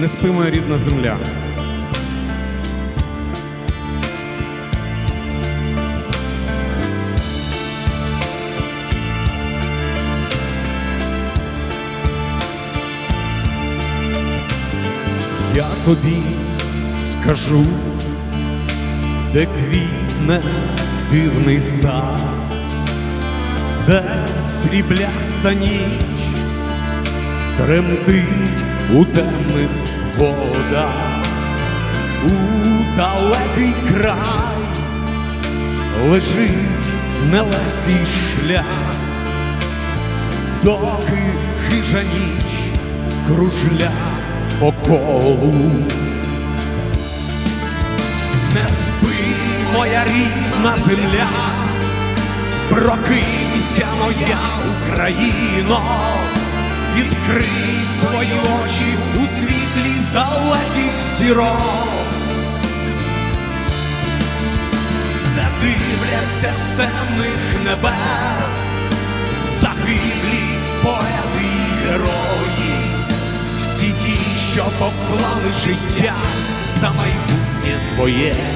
Не спи, моя рідна земля. Я тобі скажу, де квітне дивний сад, де срібляста ніч тремтить у темних водах, у далекий край лежить нелегкий шлях, доки хижа ніч кружля по колу. Не спи, моя рідна земля, прокинься, моя Україно, відкрий свої очі у світлі далеких зірок. Задивляться з темних небес, загиблі поети й герої, всі ті, що поклали життя за майбутнє твоє.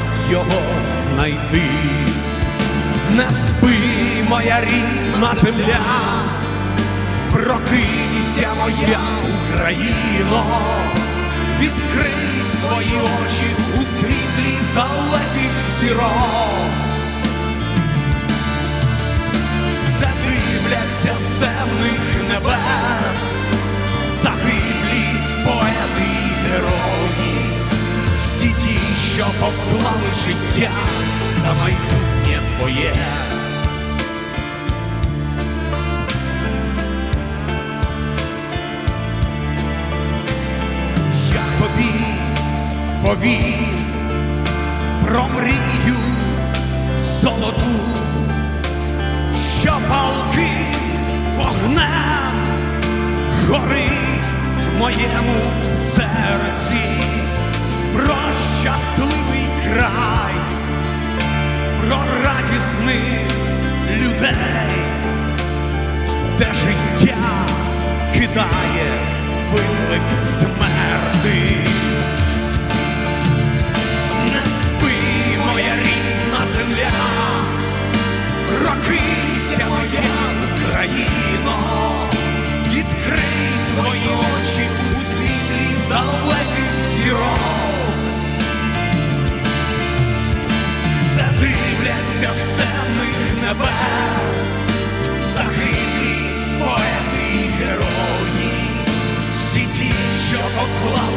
його знайти. Не спи, моя рідна земля, прокинься, моя Україно, відкрий свої очі у світлі далеких зірок. Життя за майбутнє твоє. Я тобі повім про мрію золоту, що палким вогнем горить в моєму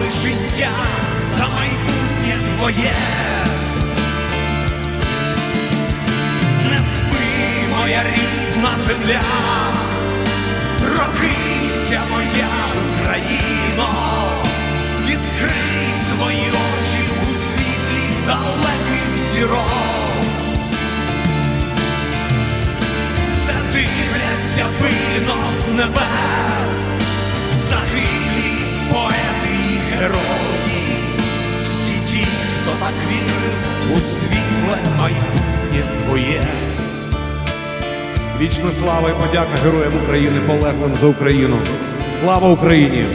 поклали життя за майбутнє твоє. Не спи, моя рідна земля, прокинься, моя Україно, відкрий свої очі у світлі далеких зірок. Задивляться пильно з небес, у світле майбутнє твоє. Вічна слава і подяка героям України, полеглим за Україну. Слава Україні!